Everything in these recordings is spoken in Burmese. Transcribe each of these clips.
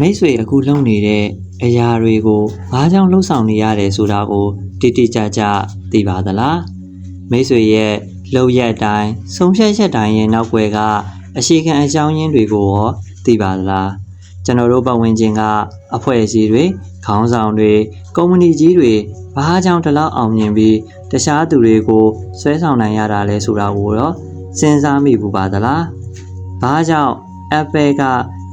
မိတ်ဆွေအခုလုပ်နေတဲ့အရာတွေကိုဘာကြောင့်လှုပ်ဆောင်နေရတယ်ဆိုတာကိုတိတိကျကျသိပါသလားမိတ်ဆွေရဲ့လှုပ်ရက်တိုင်းဆုံးဖြတ်ချက်တိုင်းရဲ့နောက်ွယ်ကအရှိခံအကြောင်းရင်းတွေကိုရောသိပါသလားကျွန်တော်တို့ပတ်ဝန်းကျင်ကအဖွဲ့အစည်းတွေခေါင်းဆောင်တွေကုမ္ပဏီကြီးတွေဘာကြောင့်ဒီလောက်အောင်မြင်ပြီးတခြားသူတွေကိုဆွဲဆောင်နိုင်ရတာလဲဆိုတာကိုတော့စဉ်းစားမိဘူးပါသလားဘာကြောင့် Apple က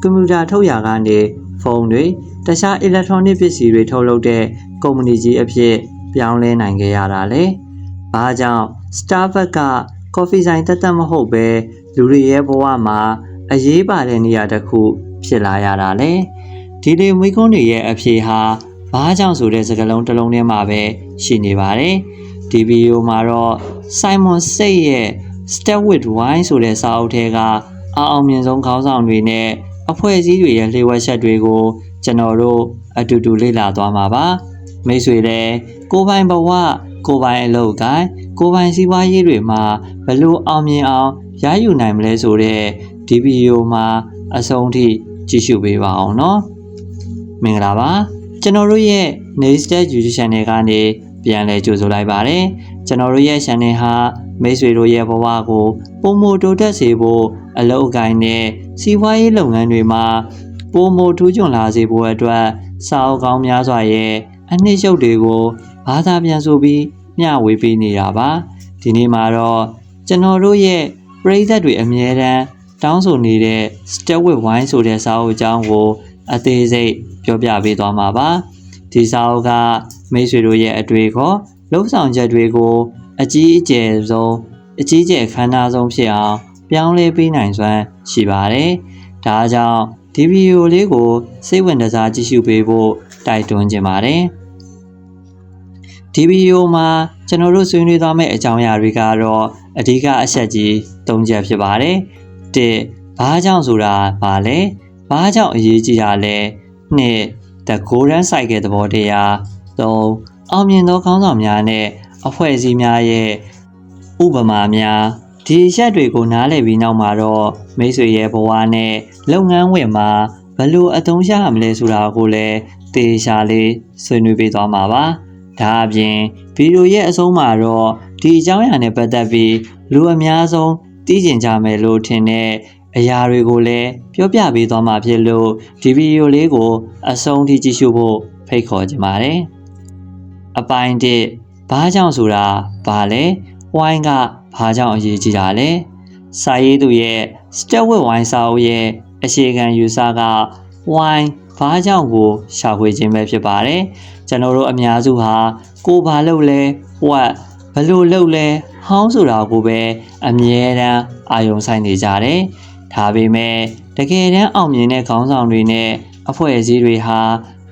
ကွန်ပျူတာထုတ်ရာကနေဖုန်းတွေတခြား electronic ပစ္စည်းတွေထုတ်လုပ်တဲ့ကုမ္ပဏီကြီးအဖြစ်ပြောင်းလဲနိုင်ခဲ့ရတာလဲ။ဘာကြောင့် Starbucks က coffee ဆိုင်တက်တက်မဟုတ်ပဲလူတွေရဲ့ဘဝမှာအရေးပါတဲ့နေရာတစ်ခုဖြစ်လာရတာလဲ။ဒီလေမွေးကုန်းတွေရဲ့အဖြေဟာဘာကြောင့်ဆိုတဲ့စကားလုံးတစ်လုံးထဲမှာပဲရှိနေပါတယ်။ဒီဗီဒီယိုမှာတော့ Simon Says ရဲ့ Step with Wine ဆိုတဲ့စာအုပ်ထဲကအာအောင်မြင်ဆုံးခေါင်းဆောင်တွေနဲ့ အဖွဲ့အစည်းတွေရဲ့လှေဝက်ချက်တွေကို ကျွန်တော်တို့အတူတူလေ့လာသွားမှာပါမိတ်ဆွေလည်းကိုယ်ပိုင်ဘဝကိုယ်ပိုင်အလုပ်ကိုင်ကိုယ်ပိုင်စီးပွားရေးတွေမှာဘယ်လိုအောင်မြင်အောင်ရယူနိုင်မလဲဆိုတဲ့ဒီဗီဒီယိုမှာအဆုံးထိကြည့်ရှုပေးပါအောင်နော်မင်္ဂလာပါကျွန်တော်တို့ရဲ့ Next Step YouTube Channel ကနေပြန်လည်ကြိုဆိုလိုက်ပါတယ်ကျွန်တော်တို့ရဲ့ channel ဟာမိတ်ဆွေတို့ရဲ့ဘဝကိုပုံမတိုးတက်စေဖို့ အလုပ်အကိုင်းနဲ့စီးပွားရေးလုပ်ငန်းတွေမှာပုံမထူးချွန်လာစေဖို့အတွက်စာအုပ်ကောင်းများစွာရဲ့အနှစ်ချုပ်တွေကိုဘာသာပြန်ဆိုပြီးမျှဝေပေးနေတာပါဒီနေ့မှာတော့ကျွန်တော်တို့ရဲ့ပရိသတ်တွေအမြဲတမ်းတောင်းဆိုနေတဲ့ Step with Wine ဆိုတဲ့စာအုပ်အကြောင်းကို အသေးစိတ်ပြောပြပေးသွားမှာပါဒီစာအုပ်ကမိတ်ဆွေတို့ရဲ့အတွေ့အခေါ်လှုပ်ဆောင်ချက်တွေကိုအကြီးအကျယ်ဆုံးအကြီးကျယ်ခမ်းနားဆုံးဖြစ်အောင် ပြောင်းလဲပေးနိုင်စွမ်းရှိပါတယ်။ဒါကြောင့်ဒီဗီဒီယိုလေးကိုစိတ်ဝင်စားကြည့်ရှုပေးဖို့တိုက်တွန်းချင်ပါတယ်။ဒီဗီဒီယိုမှာကျွန်တော်တို့ဆွေးနွေးသွားမယ့်အကြောင်းအရာတွေကတော့အဓိကအချက်ကြီး၃ချက်ဖြစ်ပါတယ်။တစ်ဘာကြောင့်ဆိုတာဘာလဲ။ဘာကြောင့်အရေးကြီးတာလဲ။နှစ် The Golden Cycle သဘောတရား၃အောင်မြင်သောခေါင်းဆောင်များနဲ့အဖွဲ့အစည်းများရဲ့ဥပမာများ ဒီအချက်တွေကိုနားလည်ပြီးနောက်မှာတော့မိတ်ဆွေရဲ့ဘဝနဲ့လုပ်ငန်းဝင်မှာဘယ်လိုအသုံးချရမလဲဆိုတာကိုလည်းသေချာလေးဆွေးနွေးပေးသွားမှာပါ။ဒါအပြင်ဗီဒီယိုရဲ့အဆုံးမှာတော့ဒီအကြောင်းအရာနဲ့ပတ်သက်ပြီးလူအများဆုံးသိကျင်ကြမယ်လို့ထင်တဲ့အရာတွေကိုလည်းပြောပြပေးသွားမှာဖြစ်လို့ဒီဗီဒီယိုလေးကို အဆုံးထိကြည့်ရှုဖို့ဖိတ်ခေါ်ချင်ပါတယ်။အပိုင်းတစ်ဘာကြောင့်ဆိုတာဘာလဲဝိုင်းက ဘာကြောင့်အရေးကြီးတာလဲစာရေးသူရဲ့ Step with Wine စာအုပ်ရဲ့အရှိခံယူဆကဝိုင်းဘာကြောင့်ကိုရှာဖွေခြင်းပဲဖြစ်ပါတယ်ကျွန်တော်တို့အများစုဟာကိုဘာလုပ်လဲဝက်ဘလို့လုပ်လဲဟောင်းဆိုတာကိုပဲအမြဲတမ်းအာယုံဆိုင်နေကြတယ်ဒါပေမဲ့တကယ်တမ်းအောင်မြင်တဲ့ခေါင်းဆောင်တွေနဲ့အဖွဲ့အစည်းတွေဟာ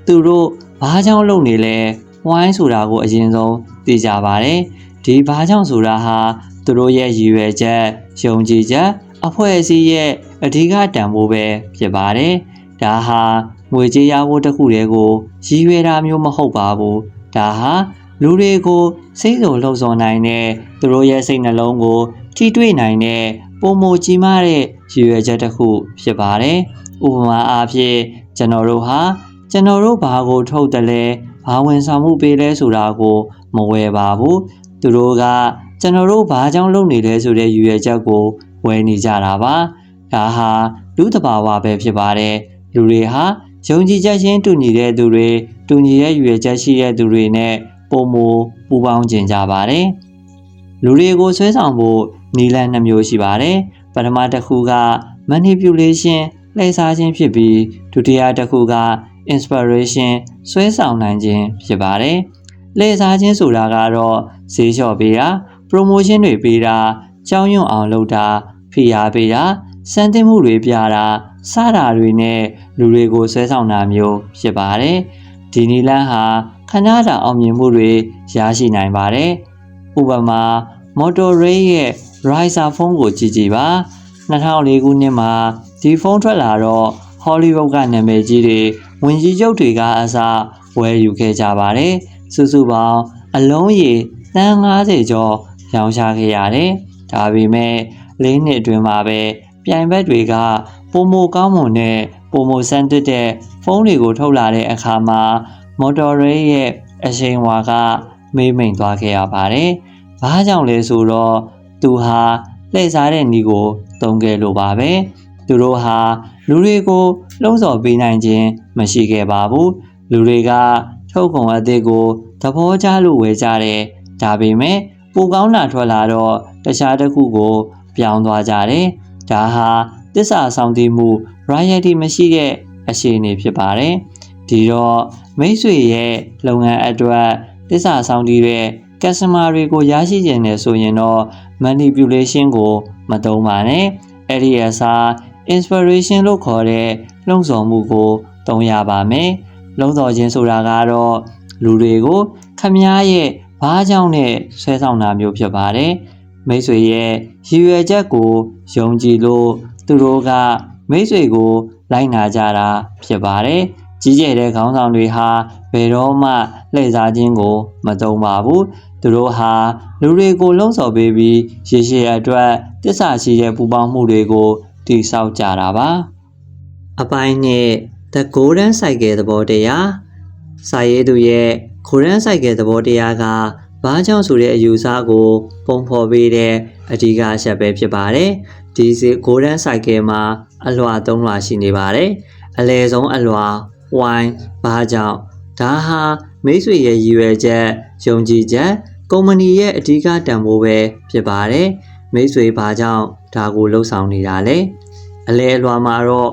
သူတို့ဘာကြောင့်လုပ်နေလဲဝိုင်းဆိုတာကိုအရင်ဆုံးသိကြပါတယ်ဒီဘာကြောင့်ဆိုတာဟာ သူတို့ရဲ့ရည်ရွယ်ချက်ယုံကြည်ချက်အဖွဲ့အစည်းရဲ့အဓိကတန်ဖိုးပဲဖြစ်ပါတယ်ဒါဟာငွေကြေးရဖို့တခုတည်းကိုရည်ရွယ်တာမျိုးမဟုတ်ပါဘူးဒါဟာလူတွေကိုစိတ်စုံလှုပ်ဆော်နိုင်တဲ့သူတို့ရဲ့စိတ်နှလုံးကိုထိတွေ့နိုင်တဲ့ပုံမကြီးမားတဲ့ရည်ရွယ်ချက်တစ်ခုဖြစ်ပါတယ်ဥပမာအားဖြင့်ကျွန်တော်တို့ဟာကျွန်တော်တို့ဘာကိုထုတ်တယ်လဲဘာဝင်ဆောင်မှုပေးလဲဆိုတာကိုမဝယ်ပါဘူးသူတို့က ကျွန်တော်တို့ဘာကြောင့်လုပ်နေလဲဆိုတဲ့ရည်ရွယ်ချက်ကိုဝယ်နေကြတာပါဒါဟာလူတဘာဝပဲဖြစ်ပါတယ်လူတွေဟာယုံကြည်ချက်ချင်းတူညီတဲ့သူတွေတူညီတဲ့ရည်ရွယ်ချက်ရှိတဲ့သူတွေနဲ့ပုံမူပူပေါင်းကျင်ကြပါတယ်လူတွေကိုဆွဲဆောင်ဖို့နီလန်နှမျိုးရှိပါတယ်ပထမတစ်ခုက manipulation လှည့်စားခြင်းဖြစ်ပြီးဒုတိယတစ်ခုက inspiration ဆွဲဆောင်နိုင်ခြင်းဖြစ်ပါတယ်လှည့်စားခြင်းဆိုတာကတော့ဈေးလျှော့ပေးတာ promotion တွေပေးတာကြောင်းရွံ့အောင်လုပ်တာဖိအားပေးတာစံတင်မှုတွေပြတာစတာတွေနဲ့လူတွေကိုဆွဲဆောင်တာမျိုးဖြစ်ပါတယ်ဒီနီလန်းဟာခဏတာအောင်မြင်မှုတွေရရှိနိုင်ပါတယ်ဥပမာ Motorola ရဲ့ Riser ဖုန်းကိုကြည့်ကြည့်ပါ2004ခုနှစ်မှာဒီဖုန်းထွက်လာတော့ Hollywood ကနာမည်ကြီးတွေဝင်ကြီးချုပ်တွေကအစားဝယ်ယူခဲ့ကြပါတယ်စုစုပေါင်းအလုံးရည်တန်း90ကျော် ရောင်းချခဲ့ရတယ်။ဒါပေမဲ့၄နှစ်အတွင်းမှာပဲပြိုင်ဘက်တွေကပုံမကောင်းမွန်တဲ့ပုံမဆန်းတက်တဲ့ဖုန်းတွေကိုထုတ်လာတဲ့အခါမှာမော်တော်ရဲရဲ့အရှိန်ဝါကမေးမိန်သွားခဲ့ရပါတယ်။ဘာကြောင့်လဲဆိုတော့သူဟာလှည့်စားတဲ့နီကိုတုံးခဲ့လို့ပါပဲ။သူတို့ဟာလူတွေကိုလှုံ့ဆော်ပေးနိုင်ခြင်းမရှိခဲ့ပါဘူး။လူတွေကထုတ်ကုန်အသစ်ကိုသဘောကျလို့ဝယ်ကြတယ်။ဒါပေမဲ့ ပိုကောင်းလာထွက်လာတော့တခြားတစ်ခုကို ပြောင်းသွားကြတယ်။ဒါဟာတစ္ဆာဆောင်တည်မှု royalty မရှိတဲ့အခြေအနေဖြစ်ပါတယ်။ဒီတော့မိတ်ဆွေရဲ့လုပ်ငန်းအတွက်တစ္ဆာဆောင်တည်တဲ့ customer တွေကိုရရှိခြင်းနဲ့ဆိုရင်တော့ manipulation ကိုမသုံးပါနဲ့။အဲ့ဒီအစား inspiration လို့ခေါ်တဲ့လှုံ့ဆော်မှုကိုသုံးရပါမယ်။လှုံ့ဆော်ခြင်းဆိုတာကတော့လူတွေကိုခမားရဲ့ ဘားကြောင့်နဲ့ဆွဲဆောင်တာမျိုးဖြစ်ပါတယ်။မိတ်ဆွေရဲ့ရည်ရွယ်ချက်ကိုယုံကြည်လို့သူတို့ကမိတ်ဆွေကို လိုက်နာကြတာဖြစ်ပါတယ်။ကြီးကျယ်တဲ့ခေါင်းဆောင်တွေဟာဘယ်တော့မှလှည့်စားခြင်းကိုမသုံးပါဘူး။သူတို့ဟာလူတွေကိုလှုံ့ဆော်ပေးပြီးရည်ရှိအတွက်တစ္ဆာရှိတဲ့ပူပေါင်းမှုတွေကိုတည်ဆောက်ကြတာပါ။အပိုင်းနဲ့ The Golden Cycle သဘောတရားစာရေးသူရဲ့ Golden Cycle သဘောတရားကဘာကြောင့်ဆိုတဲ့အယူအဆကို ပုံဖော်ပေးတဲ့အဓိကအချက်ပဲဖြစ်ပါတယ်။ဒီစီ Golden Cycle မှာအလွှာ၃လွှာရှိနေပါတယ်။အလယ်ဆုံးအလွှာ Y ဘာကြောင့်ဒါဟာမိတ်ဆွေရဲ့ရည်ရွယ်ချက်ယုံကြည်ချက်ကုမ္ပဏီရဲ့အဓိကတန်ဖိုးပဲဖြစ်ပါတယ်။မိတ်ဆွေဘာကြောင့်ဒါကိုလှုပ်ဆောင်နေတာလဲ။အလဲအလွှာမှာတော့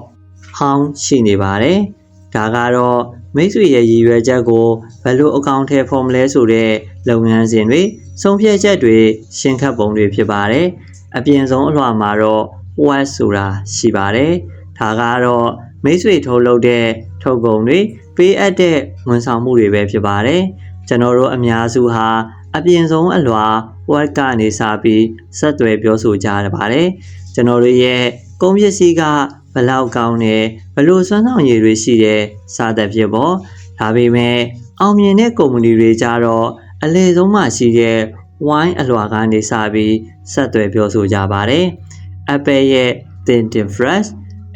ဟောင်းရှိနေပါတယ်။ဒါကတော့ မိတ်ဆွေရဲ့ရည်ရွယ်ချက်ကိုဘယ်လိုအကောင့်ထဲဖော်မလဲဆိုတဲ့လုပ်ငန်းစဉ်တွေဆုံးဖြတ်ချက်တွေရှင်းခတ်ပုံတွေဖြစ်ပါတယ်။အပြင်ဆုံးအလွှာမှာတော့ what ဆိုတာရှိပါတယ်။ဒါကတော့မိတ်ဆွေထုတ်လုပ်တဲ့ထုတ်ကုန်တွေပေးအပ်တဲ့ဝန်ဆောင်မှုတွေပဲဖြစ်ပါတယ်။ကျွန်တော်တို့အများစုဟာအပြင်ဆုံးအလွှာ what ကနေစပြီးဆက်သွယ်ပြောဆိုကြရပါတယ်။ကျွန်တော်တို့ရဲ့ကုန်ပစ္စည်းကဘ လောက်ကောင်းတယ်ဘလို့စွမ်းဆောင်ရည်တွေရှိတယ်စသဖြင့်ပေါ့ဒါပေမဲ့အောင်မြင်တဲ့ကုမ္ပဏီတွေကြတော့အလေဆုံးမှရှိတဲ့ wine အလွှာကနေစပြီးဆက်သွယ်ပြောဆိုကြပါတယ် Apple ရဲ့ Tintin Fresh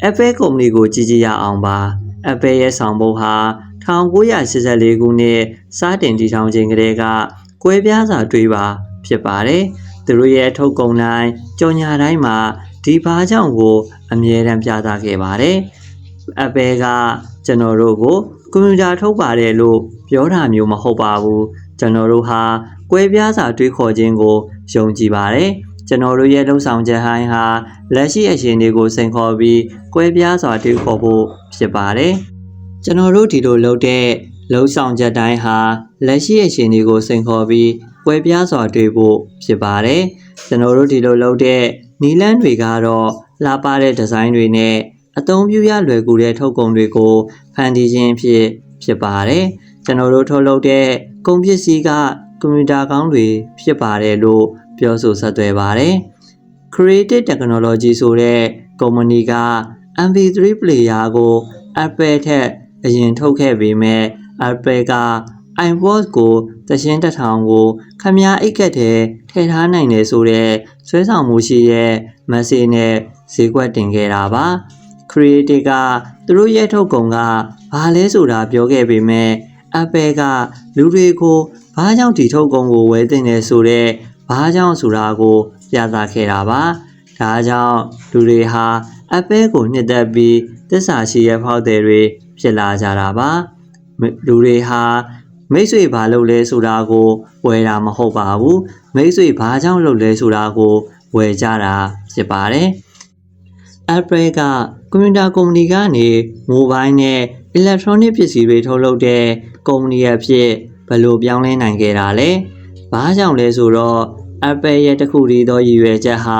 Apple ကုမ္ပဏီကိုကြည့်ကြရအောင်ပါ Apple ရဲ့ဆောင်ပုဒ်ဟာ1984ခုနှစ်စတင်တည်ထောင်ခြင်းကလေးကကွဲပြားစွာတွေးပါဖြစ်ပါတယ်သူတို့ရဲ့ထုတ်ကုန်တိုင်းကြော်ညာတိုင်းမှာ ဒီဘာကြောင့်ကို အမြဲတမ်းပြသခဲ့ပါတယ်။ Apple ကကျွန်တော်တို့ကိုကွန်ပျူတာထုတ်ပါတယ်လို့ပြောတာမျိုးမဟုတ်ပါဘူး။ကျွန်တော်တို့ဟာကွဲပြားစွာတွေးခေါ်ခြင်းကိုယုံကြည်ပါတယ်။ကျွန်တော်တို့ရဲ့လုံဆောင်ချက်ဟိုင်းဟာလက်ရှိအရှင်တွေကိုစိန်ခေါ်ပြီးကွဲပြားစွာတွေးခေါ်ဖို့ဖြစ်ပါတယ်။ကျွန်တော်တို့ဒီလိုလုပ်တဲ့လုံဆောင်ချက်တိုင်းဟာလက်ရှိအရှင်တွေကိုစိန်ခေါ်ပြီးကွဲပြားစွာတွေးဖို့ဖြစ်ပါတယ်။ကျွန်တော်တို့ဒီလိုလုပ်တဲ့ နီလန်းတွေကတော့လှပတဲ့ဒီဇိုင်းတွေနဲ့အသုံးပြုရလွယ်ကူတဲ့ထုတ်ကုန်တွေကိုဖန်တီးခြင်းဖြစ်ဖြစ်ပါတယ်။ကျွန်တော်တို့ထုတ်လုပ်တဲ့ကုန်ပစ္စည်းကကွန်ပျူတာကောင်းတွေဖြစ်ပါတယ်လို့ပြောဆိုဆက်သွယ်ပါတယ်။ Creative Technology ဆိုတဲ့ကုမ္ပဏီက MP3 player ကို Apple ထက်အရင်ထုတ်ခဲ့ပေမဲ့ Apple က iPod ကိုသရှင်တစ်ထောင်ကိုခမားအိတ်ကက်ထဲထည့်ထားနိုင်တယ်ဆိုတဲ့ ဆွဲဆောင်မှုရှိရဲ့မက်ဆေ့နဲ့ဈေးကွက်တင်ခဲ့တာပါ Creative ကသူတို့ရဲ့ထုတ်ကုန်ကဘာလဲဆိုတာပြောခဲ့ပေမဲ့ Apple ကလူတွေကိုဘာကြောင့်ဒီထုတ်ကုန်ကိုဝယ်တင်နေဆိုတဲ့ဘာကြောင့်ဆိုတာကိုပြသခဲ့တာပါဒါကြောင့်လူတွေဟာ Apple ကိုနှစ်သက်ပြီးသစ္စာရှိရဲ့ဖောက်တယ်တွေဖြစ်လာကြတာပါလူတွေဟာ မိတ်ဆွေဘာလုပ်လဲဆိုတာကိုဝယ်တာမဟုတ်ပါဘူးမိတ်ဆွေဘာကြောင့်လုပ်လဲဆိုတာကိုဝယ်ကြတာဖြစ်ပါတယ် Apple ကကွန်ပျူတာကုမ္ပဏီကနေမိုဘိုင်းနဲ့ electronic ပစ္စည်းတွေထုတ်လုပ်တဲ့ကုမ္ပဏီအဖြစ်ဘယ်လိုပြောင်းလဲနိုင်ခဲ့တာလဲ။ဘာကြောင့်လဲဆိုတော့ Apple ရဲ့တစ်ခုတည်းသောရည်ရွယ်ချက်ဟာ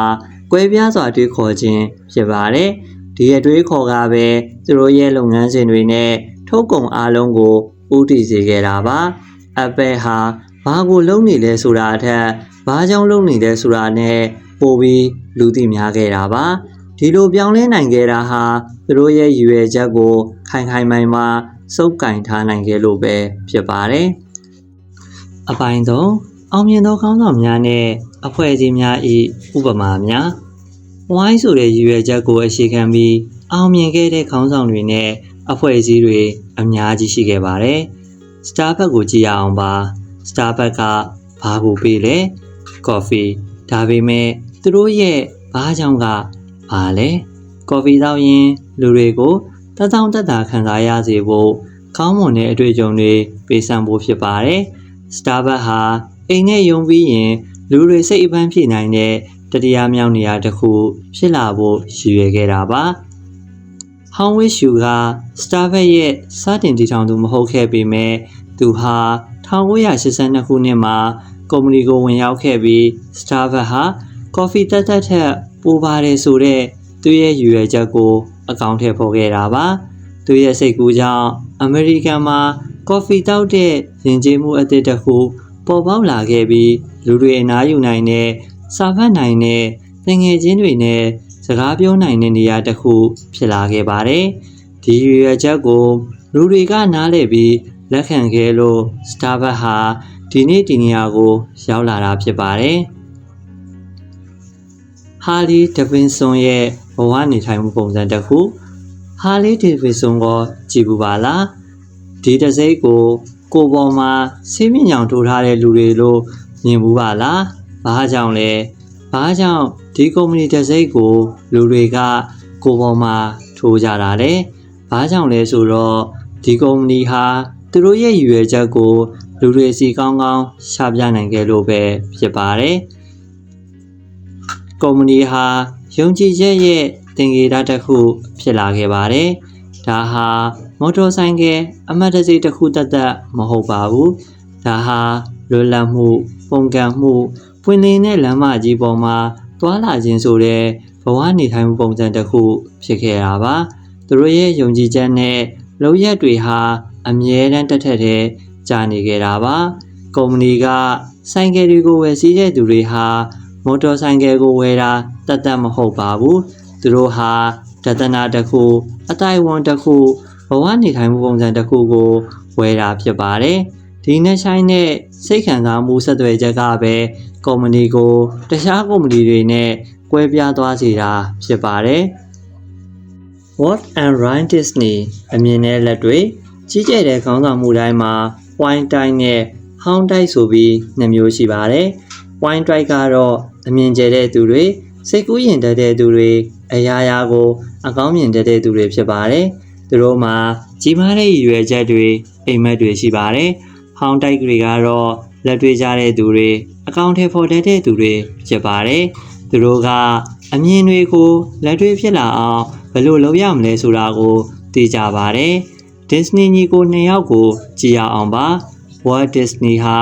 ကွဲပြားစွာတွေးခေါ်ခြင်းဖြစ်ပါတယ်။ဒီအတွေးခေါ်ကပဲသူတို့ရဲ့လုပ်ငန်းစဉ်တွေနဲ့ထုတ်ကုန်အားလုံးကို ဦးတည်စေခဲ့တာပါ။ Apple ဟာဘာကိုလုပ်နေလဲဆိုတာအထက်ဘာကြောင့်လုပ်နေလဲဆိုတာနဲ့ပိုပြီးလူသိများခဲ့တာပါ။ဒီလိုပြောင်းလဲနိုင်ခဲ့တာဟာသူတို့ရဲ့ရည်ရွယ်ချက်ကို ခိုင်ခိုင်မာမာစုပ်ကင်ထားနိုင်ခဲ့လို့ပဲဖြစ်ပါတယ်။အပိုင်းသုံးအောင်မြင်သောခေါင်းဆောင်များနဲ့အဖွဲ့အစည်းများ၏ဥပမာများဝိုင်းဆိုတဲ့ရည်ရွယ်ချက်ကိုအခြေခံပြီးအောင်မြင်ခဲ့တဲ့ခေါင်းဆောင်တွေနဲ့အဖွဲ့အစည်းတွေ အများကြီးရှိခဲ့ပါတယ်။ Starbucks ကိုကြည့်ရအောင်ပါ။ Starbucks ကဘာကိုပေးလဲ။ coffee ဒါပေမဲ့သူတို့ရဲ့ဘားကြောင့်ကဘာလဲ။ coffee တောက်ရင်လူတွေကိုတသောင်းတက်တာခံစားရစေဖို့ကောင်းမွန်တဲ့အတွေ့အကြုံတွေပေးဆောင်ဖို့ဖြစ်ပါတယ်။ Starbucks ဟာအိမ်နဲ့ယုံပြီးရင်လူတွေစိတ်အပန်းဖြေနိုင်တဲ့တတိယမြောက်နေရာတစ်ခုဖြစ်လာဖို့ရည်ရွယ်ခဲ့တာပါ။ ဟောင်းဝစ်ရှူက Starbucks ရဲ့စတင်တည်ထောင်သူမဟုတ်ခဲ့ပေမဲ့သူဟာ1982ခုနှစ်မှာကုမ္ပဏီကိုဝင်ရောက်ခဲ့ပြီး Starbucks ဟာကော်ဖီတက်တက်ထက်ပိုပါတယ်ဆိုတဲ့သူရဲ့ရည်ရွယ်ချက်ကိုအကောင့်ထဲပေါ်ခဲ့တာပါ။သူရဲ့စိတ်ကူးကြောင့်အမေရိကန်မှာကော်ဖီတောက်တဲ့ယဉ်ကျေးမှုအသစ်တစ်ခုပေါ်ပေါက်လာခဲ့ပြီးလူတွေအနားယူနိုင်တဲ့စာဖတ်နိုင်တဲ့သင်ငယ်ချင်းတွေနဲ့ စကားပြောနိုင်တဲ့နေရာတစ်ခုဖြစ်လာခဲ့ပါတယ်။ဒီရည်ရွယ်ချက်ကိုလူတွေကနားလည်ပြီးလက်ခံခဲ့လို့ Starbucks ဟာဒီနေ့ဒီနေရာကိုရောက်လာတာဖြစ်ပါတယ်။ဟာလီဒဗင်ဆွန်ရဲ့ဘဝနေထိုင်မှုပုံစံတစ်ခုဟာလီဒဗင်ဆွန်ကိုကြည့်ဘူးပါလားဒီတစိမ့်ကိုကိုပေါ်မှာဆေးမြင့်ညောင်ထိုးထားတဲ့လူတွေလို့မြင်ဘူးပါလားဘာကြောင့်လဲဘာကြောင့် ဒီကုမ္ပဏီတစိမ့်ကိုလူတွေကကိုပေါ်မှာထိုးကြတာလဲဘာကြောင့်လဲဆိုတော့ဒီကုမ္ပဏီဟာသူတို့ရဲ့ရည်ရွယ်ချက်ကို လူတွေစီကောင်းကောင်းရှာပြနိုင်ခဲ့လို့ပဲဖြစ်ပါတယ်ကုမ္ပဏီဟာယုံကြည်ချက်ရဲ့သင်္ကေတတစ်ခုဖြစ်လာခဲ့ပါတယ်ဒါဟာမော်တော်ဆိုင်ကယ်အမှတ်တရတစ်ခုတသက်မဟုတ်ပါဘူးဒါဟာလွတ်လပ်မှုပုံကံမှုပွင့်လင်းတဲ့လမ်းမကြီးပေါ်မှာ သွာလာခြင်းဆိုတဲ့ဘဝနေထိုင်မှုပုံစံတစ်ခုဖြစ်ခဲ့တာပါသူတို့ရဲ့ယုံကြည်ချက်နဲ့လုံရက်တွေဟာအမြဲတမ်းတက်ထက်တဲ့ကြာနေခဲ့တာပါကုမ္ပဏီကဆိုင်ကယ်တွေကိုဝယ်စီးတဲ့သူတွေဟာမော်တော်ဆိုင်ကယ်ကိုဝယ်တာတတ်တတ်မဟုတ်ပါဘူးသူတို့ဟာတဒနာတစ်ခုအတိုင်ဝန်တစ်ခုဘဝနေထိုင်မှုပုံစံတစ်ခုကိုဝယ်တာဖြစ်ပါတယ်ဒီနဲ့ဆိုင်တဲ့စိတ်ခံစားမှုဆက်သွယ်ချက်ကပဲ ကုမ္ပဏီကို တခြားကုမ္ပဏီတွေနဲ့ ကွဲပြားသွားစေတာ ဖြစ်ပါတယ် What and Ryan Disney အမြင်နဲ့လက်တွေကြီးကျယ်တဲ့ခေါင်းဆောင်မှုတိုင်းမှာ wine တိုင်းနဲ့ hound တိုက်ဆိုပြီးနှစ်မျိုးရှိပါတယ်။ wine တိုက်ကတော့အမြင်ကျယ်တဲ့သူတွေစိတ်ကူးရင်တတ်တဲ့သူတွေအရာရာကို အကောင်းမြင်တတ်တဲ့သူတွေဖြစ်ပါတယ်။သူတို့မှာ ကြီးမားတဲ့ရည်ရွယ်ချက်တွေအိမ်မက်တွေရှိပါတယ်။ hound တိုက်တွေကတော့ လက်တွေ့ကြတဲ့သူတွေအကောင့်ထဲပေါ်တတ်တဲ့သူတွေဖြစ်ပါတယ်။သူတို့ကအမြင်တွေကိုလက်တွေ့ဖြစ်လာအောင်ဘယ်လိုလုပ်ရမလဲဆိုတာကိုသိကြပါတယ်။ Disney ညီကိုနှစ်ယောက်ကိုကြည့်ရအောင်ပါ။ Walt Disney ဟာ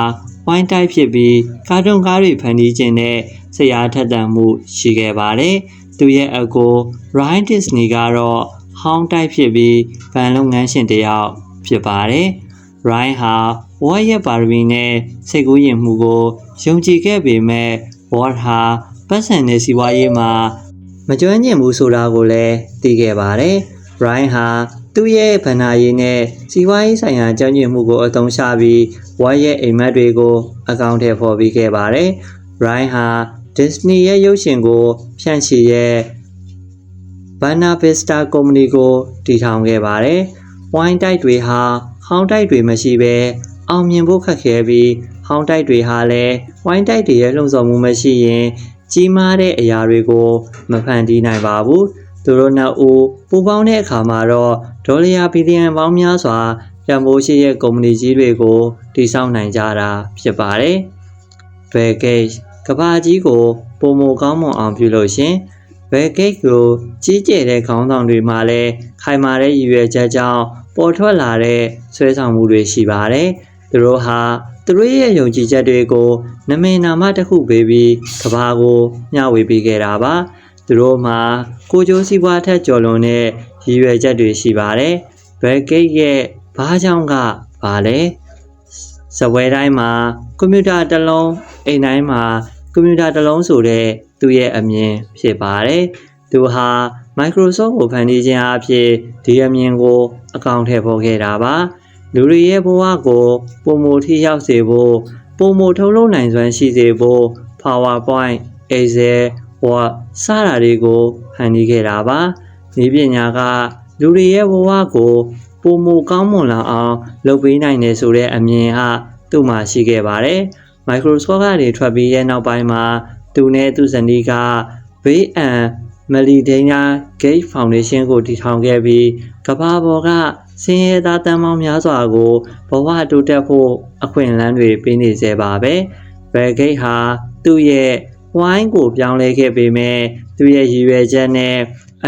ဝိုင်းတိုက်ဖြစ်ပြီးကာတွန်းကားတွေဖန်တီးခြင်းနဲ့ဆရာထက်သန်မှုရှိခဲ့ပါတယ်။သူရဲ့အကို Ryan Disney ကတော့ဟောင်းတိုက်ဖြစ်ပြီးဗန်လုပ်ငန်းရှင်တစ်ယောက်ဖြစ်ပါတယ်။ Ryan ဟာ ဝါရဲ့ပါရမီနဲ့စိတ်ကူးယဉ်မှုကိုယုံကြည်ခဲ့ပေမဲ့ဝါဟာပတ်စံတဲ့စီးပွားရေးမှာမကျွမ်းကျင်ဘူးဆိုတာကိုလည်းသိခဲ့ပါတယ်။ Ryan ဟာသူ့ရဲ့ဗန္နာရေးနဲ့စီးပွားရေးဆိုင်ရာကျွမ်းကျင်မှုကိုအသုံးချပြီးဝါရဲ့အိမ်မက်တွေကို အကောင့်ထဲပေါ်ပြီးခဲ့ပါတယ်။ Ryan ဟာ Disney ရဲ့ရုပ်ရှင်ကိုဖြန့်ချီရဲ့ Buena Vista ကုမ္ပဏီကိုတည်ထောင်ခဲ့ပါတယ်။ Wine တိုက်တွေဟာဟောင်းတိုက်တွေမရှိဘဲ အောင်မြင်ဖို့ခက်ခဲပြီးဟောင်းတိုက်တွေဟာလည်းဝိုင်းတိုက်တွေရဲ့လှုံ့ဆော်မှုမရှိရင်ကြီးမားတဲ့အရာတွေကိုမဖန်တီးနိုင်ပါဘူးသူတို့နှစ်ဦးပူးပေါင်းတဲ့အခါမှာတော့ဒေါ်လာဘီလီယံပေါင်းများစွာတန်ဖိုးရှိတဲ့ကုမ္ပဏီကြီးတွေကိုတည်ဆောက်နိုင်ကြတာဖြစ်ပါတယ်ဘယ်ဂိတ်ကဘာကြီးကိုပုံမကောင်းမွန်အောင်ပြုလို့ရှင်ဘယ်ဂိတ်ကိုကြီးကျယ်တဲ့ခေါင်းဆောင်တွေမှာလည်းခိုင်မာတဲ့ရည်ရွယ်ချက်ကြောင့်ပေါ်ထွက်လာတဲ့ဆွဲဆောင်မှုတွေရှိပါတယ် သူတို့ဟာသူတို့ရဲ့ယုံကြည်ချက်တွေကိုနမည်နာမတစ်ခုပေးပြီးကဘာကိုမျှဝေပေးခဲ့တာပါသူတို့မှာကိုကျိုးစည်းပွားထက်ကျော်လွန်တဲ့ရည်ရွယ်ချက်တွေရှိပါတယ်ဘယ်ဂိတ်ရဲ့ဘားကြောင့်ကဘာလဲစပွဲတိုင်းမှာကွန်ပျူတာတစ်လုံးအိမ်တိုင်းမှာကွန်ပျူတာတစ်လုံးဆိုတဲ့သူ့ရဲ့အမြင်ဖြစ်ပါတယ်သူဟာ Microsoft ကိုဖန်တီးခြင်းအဖြစ်ဒီအမြင်ကိုအကောင့်ထဲပေါ်ခဲ့တာပါ လူတွေရဲ့ဘဝကိုပုံမထိရောက်စေဖို့ပုံမထုတ်လုပ်နိုင်စွမ်းရှိစေဖို့ PowerPoint, Excel, Word စတာတွေကိုဖန်တီးခဲ့တာပါဤပညာကလူတွေရဲ့ဘဝကိုပုံမကောင်းမွန်လာအောင်လုပ်ပေးနိုင်တယ်ဆိုတဲ့အမြင်ဟာသူ့မှာရှိခဲ့ပါတယ်။ Microsoft ကနေထွက်ပြီးရဲ့နောက်ပိုင်းမှာသူနဲ့သူ့ဇနီးက Bay and Melidina Gates Foundation ကိုတည်ထောင်ခဲ့ပြီးကမ္ဘာပေါ်က ဆင်းရဲသားတန်းပေါင်းများစွာကိုဘဝတိုးတက်ဖို့အခွင့်အလမ်းတွေပေးနေစေပါပဲ။ Bill Gates ဟာသူ့ရဲ့ဝိုင်းကိုပြောင်းလဲခဲ့ပေမဲ့သူ့ရဲ့ရည်ရွယ်ချက်နဲ့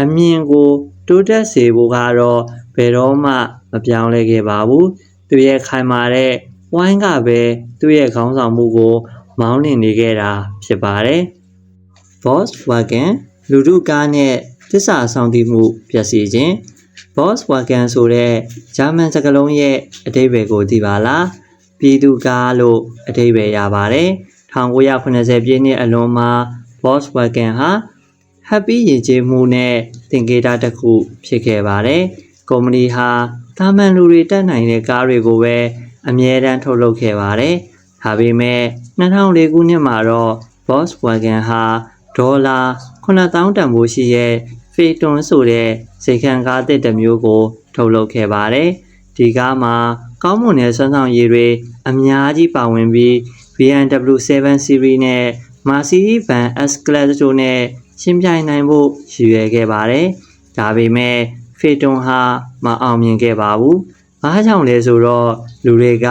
အမြင်ကိုတိုးတက်စေဖို့ကတော့ဘယ်တော့မှမပြောင်းလဲခဲ့ပါဘူး။သူရဲ့ခိုင်မာတဲ့ဝိုင်းကပဲသူ့ရဲ့ခေါင်းဆောင်မှုကိုမောင်းနှင်နေခဲ့တာဖြစ်ပါတယ်။ Volkswagen လူထုကားနဲ့တစ္ဆာဆောင်တည်မှုပြည့်စည်ခြင်း Volkswagen ဆိုတဲ့ဂျာမန်စကားလုံးရဲ့အဓိပ္ပာယ်ကိုသိပါလားပြည်သူကားလို့အဓိပ္ပာယ်ရပါတယ်1980ပြည့်နှစ်အလွန်မှာ Volkswagen ဟာ Happy ရည်ကြည်မှုနဲ့သင်္ကေတတစ်ခုဖြစ်ခဲ့ပါတယ်ကုမ္ပဏီဟာတာမန်လူတွေတက်နိုင်တဲ့ကားတွေကိုပဲအမြဲတမ်းထုတ်လုပ်ခဲ့ပါတယ်ဒါပေမဲ့2004ခုနှစ်မှာတော့ Volkswagen ဟာဒေါ်လာ9000တန်ဖိုးရှိတဲ့ Phaeton ဆိုတဲ့စိတ်ခံကားသစ်တစ်မျိုးကို ထုတ်လုပ်ခဲ့ပါတယ်။ဒီကားမှာကောင်းမွန်တဲ့စွမ်းဆောင်ရည်တွေအများကြီးပါဝင်ပြီး BMW 7 Series နဲ့ Mercedes-Benz S-Class တို့နဲ့ရှင်းပြိုင်နိုင်ဖို့ရည်ရွယ်ခဲ့ပါတယ်။ဒါပေမဲ့ Phaeton ဟာမအောင်မြင်ခဲ့ပါဘူး။ဘာကြောင့်လဲဆိုတော့လူတွေက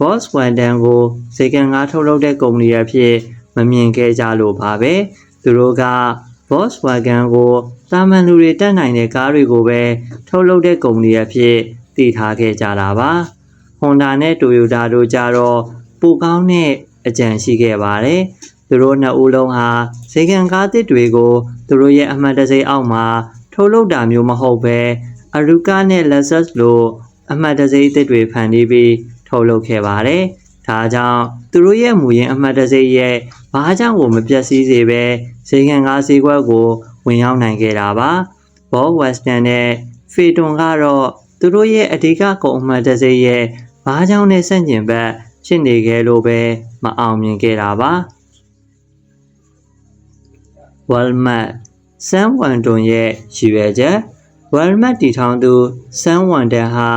Volkswagen ကိုစိတ်ကံကားထုတ်လုပ်တဲ့ကုမ္ပဏီအဖြစ်မမြင်ခဲ့ကြလို့ပါပဲ။သူတို့က Volkswagen ကို တာမန်လူတွေတက်နိုင်တဲ့ကားတွေကိုပဲထုတ်လုပ်တဲ့ကုမ္ပဏီအဖြစ်တည်ထားခဲ့ကြတာပါ။ Honda နဲ့ Toyota တို့ကြတော့ပိုကောင်းတဲ့အကြံရှိခဲ့ပါတယ်။သူတို့နှစ်ဦးလုံးဟာစေကန်ကားသစ်တွေကိုသူတို့ရဲ့အမှတ်တံဆိပ်အောက်မှာထုတ်လုပ်တာမျိုးမဟုတ်ပဲအရူကာနဲ့ Lexus လိုအမှတ်တံဆိပ်သစ်တွေဖန်တီးပြီးထုတ်လုပ်ခဲ့ပါတယ်။ဒါကြောင့်သူတို့ရဲ့မူရင်းအမှတ်တံဆိပ်ရဲ့ဘာကြောင့်ကိုမပြတ်စည်းစေပဲဈေးကန်ကားဈေးကွက်ကို ဝင်ရောက်နိုင်ခဲ့တာပါ။ Bob Weston နဲ့ Phaeton ကတော့သူတို့ရဲ့အဓိကကုန်အမှတ်တံဆိပ်ရဲ့ဘာကြောင့်နဲ့ဆန့်ကျင်ဘက်ဖြစ်နေခဲ့လို့ပဲမအောင်မြင်ခဲ့တာပါ။ Walmart ဆမ်ဝန်တွန်ရဲ့ရည်ရွယ်ချက် Walmart တည်ထောင်သူဆမ်ဝန်တန်ဟာ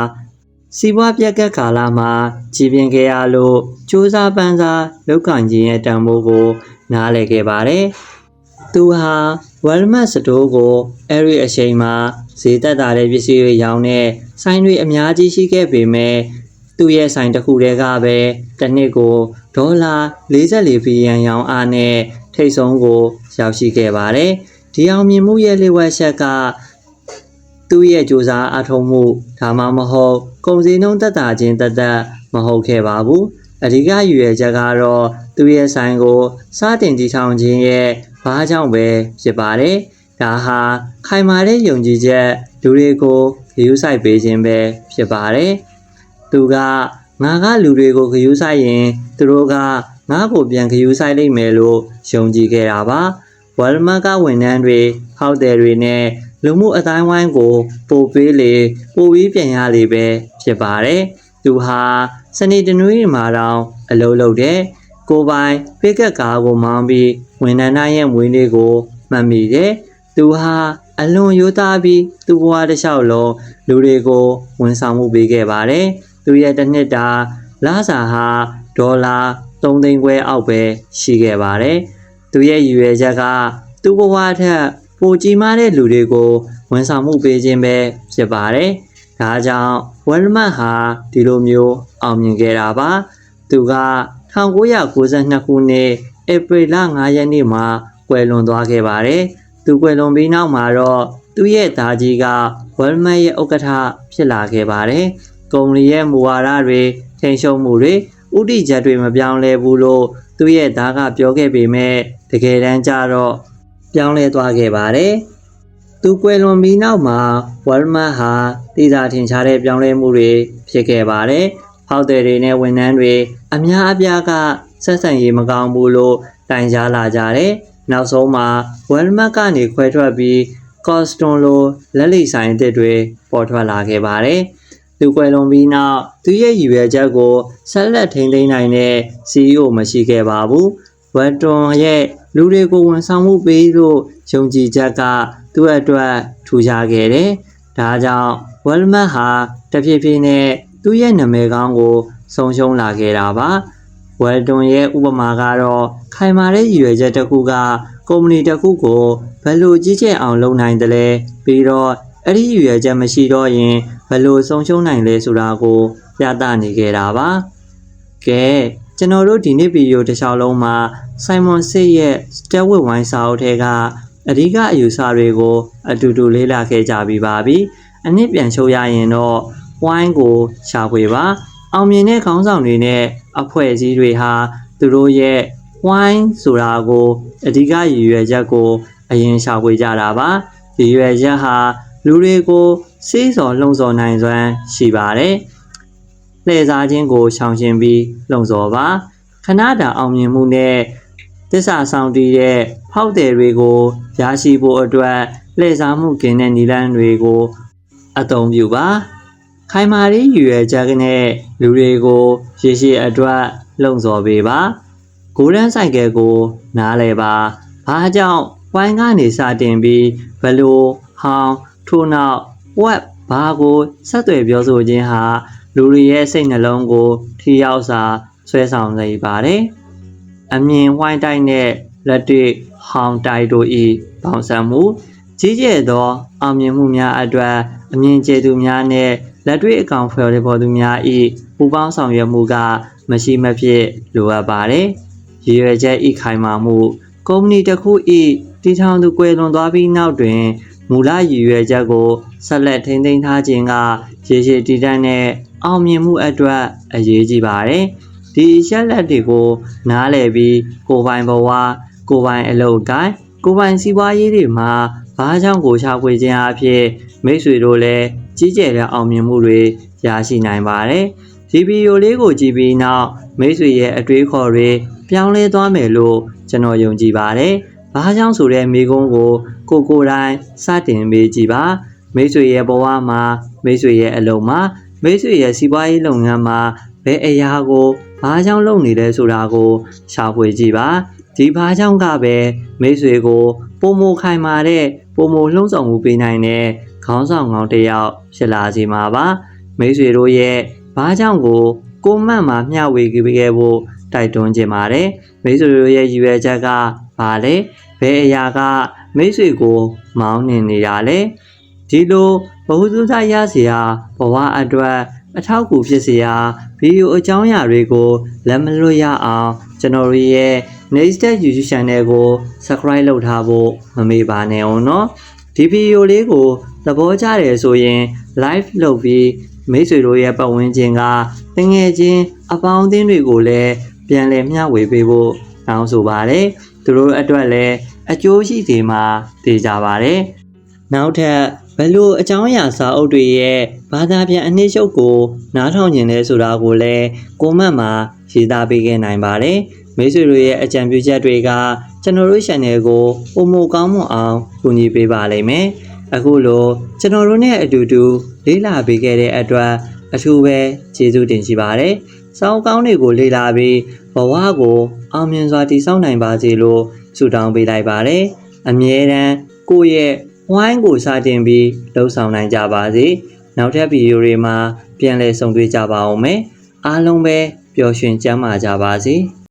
စီးပွားပြက်ကက်ကာလမှာကြည်ပြင်းခဲ့ရလို့စူးစမ်းပန်းစားလောက်ကင်ခြင်းရဲ့တန်ဖိုးကို နားလည်ခဲ့ပါတယ်။သူဟာ Walmart စတိုးကိုအဲ့ဒီအချိန်မှာဈေးသက်သာတဲ့ပစ္စည်းတွေရောင်းတဲ့ဆိုင်တွေအများကြီးရှိခဲ့ပေမဲ့သူ့ရဲ့ဆိုင်တစ်ခုတည်းကပဲတစ်နှစ်ကိုဒေါ်လာ44ဘီလီယံရောင်းအားနဲ့ထိပ်ဆုံးကိုရောက်ရှိခဲ့ပါတယ်။ဒီအောင်မြင်မှုရဲ့လျှို့ဝှက်ချက်ကသူ့ရဲ့စူးစမ်းအထောက်မှုဒါမှမဟုတ်ကုန်စည်နှုန်းသက်သာခြင်းတသက်မဟုတ်ခဲ့ပါဘူး။အဓိကရည်ရွယ်ချက်ကတော့သူ့ရဲ့ဆိုင်ကိုစတင်တည်ထောင်ခြင်းရဲ့ ဘာကြောင့်ပဲဖြစ်ပါတယ်။ဒါဟာခိုင်မာတဲ့ယုံကြည်ချက်လူတွေကိုဂရုစိုက်ပေးခြင်းပဲဖြစ်ပါတယ်။သူကငါကလူတွေကိုဂရုစိုက်ရင်သူတို့ကငါ့ကိုပြန်ဂရုစိုက်လိမ့်မယ်လို့ယုံကြည်ခဲ့တာပါ။ဝယ်လ်မတ်ကဝန်ထမ်းတွေဟောက်တယ်တွေနဲ့လူမှုအတိုင်းဝိုင်းကိုပို့ပေးလေပို့ပြီးပြန်ရလေပဲဖြစ်ပါတယ်။သူဟာစနေတနွေးမှာတောင်အလုပ်လုပ်တယ်။ ကိုပိုင်ပိကက်ကားကိုမောင်းပြီးဝန်ထမ်းတိုင်းရဲ့မွေးနေ့ကိုမှတ်မိတယ်။သူဟာအလွန်ရိုးသားပြီးသူ့ဘဝတစ်လျှောက်လုံးလူတွေကိုဝန်ဆောင်မှုပေးခဲ့ပါတယ်။သူရဲ့တစ်နှစ်တာလစာဟာဒေါ်လာ3သိန်းခွဲအောက်ပဲရှိခဲ့ပါတယ်။သူရဲ့ရည်ရွယ်ချက်ကသူ့ဘဝထက်ပိုကြီးမားတဲ့လူတွေကိုဝန်ဆောင်မှုပေးခြင်းပဲဖြစ်ပါတယ်။ဒါကြောင့်ဝယ်လ်မတ်ဟာဒီလိုမျိုးအောင်မြင်ခဲ့တာပါ။သူက 1992ခုနှစ်ဧပြီလ9ရက်နေ့မှာကွယ်လွန်သွားခဲ့ပါတယ်။သူကွယ်လွန်ပြီးနောက်မှာတော့သူ့ရဲ့သားကြီးကဝယ်လ်မတ်ရဲ့ဥက္ကဋ္ဌဖြစ်လာခဲ့ပါတယ်။ကုမ္ပဏီရဲ့မူဝါဒတွေထိန်ရှုံမှုတွေဥတီချက်တွေမပြောင်းလဲဘူးလို့သူ့ရဲ့သားကပြောခဲ့ပေမဲ့တကယ်တမ်းကျတော့ပြောင်းလဲသွားခဲ့ပါတယ်။သူကွယ်လွန်ပြီးနောက်မှာဝယ်လ်မတ်ဟာတည်တာထင်ရှားတဲ့ပြောင်းလဲမှုတွေဖြစ်ခဲ့ပါတယ်။ဖောက်တယ်တွေနဲ့ဝန်ထမ်းတွေ အများအပြားကဆက်ဆံရေးမကောင်းဘူးလို့တိုင်ကြားလာကြတယ်။နောက်ဆုံးမှာဝယ်လ်မတ်ကနေခွဲထွက်ပြီးကော့စတွန်လိုလက်လိဆိုင်အသစ်တွေပေါ်ထွက်လာခဲ့ပါတယ်။သူကွယ်လွန်ပြီးနောက်သူရဲ့ရည်ရွယ်ချက်ကိုဆက်လက်ထိန်းသိမ်းနိုင်တဲ့ CEO မရှိခဲ့ပါဘူး။ဝက်တွန်ရဲ့လူတွေကိုဝန်ဆောင်မှုပေးလို့ယုံကြည်ချက်ကသူ့အတွက်ထူခြားခဲ့တယ်။ဒါကြောင့်ဝဲလမတ်ဟာတဖြည်းဖြည်းနဲ့သူ့ရဲ့နာမည်ကောင်းကို ဆုံးရှုံးလာခဲ့တာပါ။ဝယ်တွန်ရဲ့ဥပမာကတော့ခိုင်မာတဲ့ရည်ရွယ်ချက်တစ်ခုကကုမ္ပဏီတစ်ခုကိုဘယ်လိုကြီးကျယ်အောင်လုပ်နိုင်တယ်လဲပြီးတော့အဲ့ဒီရည်ရွယ်ချက်မရှိတော့ရင်ဘယ်လိုဆုံးရှုံးနိုင်လဲဆိုတာကိုပြသနေခဲ့တာပါကဲကျွန်တော်တို့ဒီနေ့ဗီဒီယိုတစ်ခြားလုံးမှာ Simon Say ရဲ့ Step with Wine စာအုပ်ထဲကအဓိကအယူဆတွေကိုအတူတူလေ့လာခဲ့ကြပြီးပါပြီအနည်းပြန်ချုပ်ရရင်တော့ wine ကိုရှာဖွေပါ အောင်မြင်တဲ့ခေါင်းဆောင်တွေနဲ့အဖွဲ့အစည်းတွေဟာသူတို့ရဲ့ wine ဆိုတာကိုအဓိကရည်ရွယ်ချက်ကို အရင်ရှာဖွေကြတာပါရည်ရွယ်ချက်ဟာလူတွေကိုစေးစော်လှုံ့ဆော်နိုင်စွမ်းရှိပါတယ်လှည့်စားခြင်းကိုရှောင်ကျဉ်ပြီးလှုံ့ဆော်ပါခဏတာအောင်မြင်မှုနဲ့သစ္စာဆောင်တည်တဲ့ဖောက်တယ်တွေကိုရရှိဖို့အတွက်လှည့်စားမှုကင်းတဲ့နည်းလမ်းတွေကိုအသုံးပြုပါ ခိုင်မာရေးရည်ရွယ်ချက်နဲ့လူတွေကိုရည်ရှိအတွက်လှုံ့ဆော်ပေးပါဂိုလ်ဒန်ဆိုင်ကယ်ကို နားလဲပါဘာကြောင့်ဝိုင်းကနေစတင်ပြီးဘလို့ဟောင်းထို့နောက်ဝက်ဘာကိုဆက်သွယ်ပြောဆိုခြင်းဟာလူတွေရဲ့စိတ်နှလုံးကို ထိရောက်စွာဆွဲဆောင်စေပါတယ်အမြင်ဝိုင်းတိုက်တဲ့လက်တွေ့ဟောင်းတိုက်တို့ဤပေါင်းစပ်မှုကြီးကျယ်သောအောင်မြင်မှုများအတွက်အမြင်ကျေသူများနဲ့ လက်တွေ့အကောင်ဖယ်တဲ့ပေါ်သူများဤပူပေါင်းဆောင်ရွက်မှုက မရှိမဖြစ်လိုအပ်ပါတယ်။ရည်ရွယ်ချက်ဤခိုင်မာမှုကုမ္ပဏီတစ်ခုဤတည်ထောင်သူကွယ်လွန်သွားပြီးနောက်တွင်မူလရည်ရွယ်ချက်ကိုဆက်လက်ထိန်းသိမ်းထားခြင်းကရေရှည်တည်တံ့တဲ့အောင်မြင်မှုအတွက်အရေးကြီးပါတယ်။ဒီရက်လက်တွေကိုနားလည်ပြီးကိုယ်ပိုင်ဘဝကိုယ်ပိုင်အလုပ်ကိုင်းကိုယ်ပိုင်စီးပွားရေးတွေမှာဘာကြောင့်ကိုရှာဖွေခြင်းအဖြစ်မိတ်ဆွေတို့လည်း ကြီးကျယ်တဲ့အောင်မြင်မှုတွေရရှိနိုင်ပါတယ်။ဒီဗီဒီယိုလေးကိုကြည့်ပြီးနောက်မိတ်ဆွေရဲ့အတွေးခေါ်တွေပြောင်းလဲသွားမယ်လို့ကျွန်တော်ယုံကြည်ပါတယ်။ဘာကြောင့်ဆိုတဲ့မိကုန်းကိုကိုကိုယ်တိုင်စတင်ပေးကြည့်ပါ။မိတ်ဆွေရဲ့ဘဝမှာမိတ်ဆွေရဲ့အလုပ်မှာမိတ်ဆွေရဲ့စီးပွားရေးလုပ်ငန်းမှာဘယ်အရာကိုဘာကြောင့်လုပ်နေလဲဆိုတာကိုရှာဖွေကြည့်ပါ။ဒီဘာကြောင့်ကပဲမိတ်ဆွေကိုပုံမခိုင်မာတဲ့ပုံမလှုံ့ဆော်မှုပေးနိုင်တဲ့ ခေါင်းဆောင်ကောင်းတစ်ယောက်ဖြစ်လာစေမှာပါမိတ်ဆွေတို့ရဲ့ဘားကြောင့်ကိုကိုမန့်မှာမျှဝေပေးခဲ့ဖို့တိုက်တွန်းခြင်းပါတယ်မိတ်ဆွေတို့ရဲ့ရည်ရွယ်ချက်ကဘာလဲဘယ်အရာကမိတ်ဆွေကို မောင်းနှင်နေရလဲဒီလိုဘဝသုသရစရာဘဝအတွက်အထောက်အကူဖြစ်စရာဗီဒီယိုအကြောင်းအရာတွေကိုလက်မလွတ်ရအောင်ကျွန်တော်တို့ရဲ့ Next Step YouTube Channel ကို Subscribe လုပ်ထားဖို့မမေ့ပါနဲ့အောင်နော်ဒီဗီဒီယိုလေးကို သဘောကျတယ်ဆိုရင် live လုပ်ပြီးမိတ်ဆွေတို့ရဲ့ပတ်ဝန်းကျင်ကတငယ်ချင်းအပေါင်းအသင်းတွေကိုလည်းပြန်လည်မျှဝေပေးဖို့တောင်းဆိုပါတယ်သူတို့အတွက်လည်းအကျိုးရှိစေမှာတည်ကြပါတယ်နောက်ထပ်ဘယ်လိုအကြောင်းအရာစာအုပ်တွေရဲ့ဘာသာပြန်အနည်းချုပ်ကိုနားထောင်ကျင်လဲဆိုတာကိုလည်းကိုမန့်မှာရေးသားပေးခဲ့နိုင်ပါတယ်မိတ်ဆွေတို့ရဲ့အကြံပြုချက်တွေကကျွန်တော်တို့ channel ကိုပုံမကောင်းမွန်အောင်ကူညီပေးပါလိမ့်မယ် အခုလိုကျွန်တော်တို့နဲ့အတူတူလေ့လာပေးခဲ့တဲ့အတွက်အထူးပဲကျေးဇူးတင်ရှိပါတယ်စောင်းကောင်းတွေကိုလေ့လာပြီးဘဝကိုအောင်မြင်စွာတည်ဆောက်နိုင်ပါစေလို့ဆုတောင်းပေးလိုက်ပါတယ်အမြဲတမ်းကိုယ့်ရဲ့ဝိုင်းကိုစတင်ပြီးလှုပ်ဆောင်နိုင်ကြပါစေနောက်ထပ်ဗီဒီယိုတွေမှာပြန်လည်ဆုံတွေ့ကြပါအောင်မယ်အားလုံးပဲပျော်ရွှင်ကျန်းမာကြပါစေ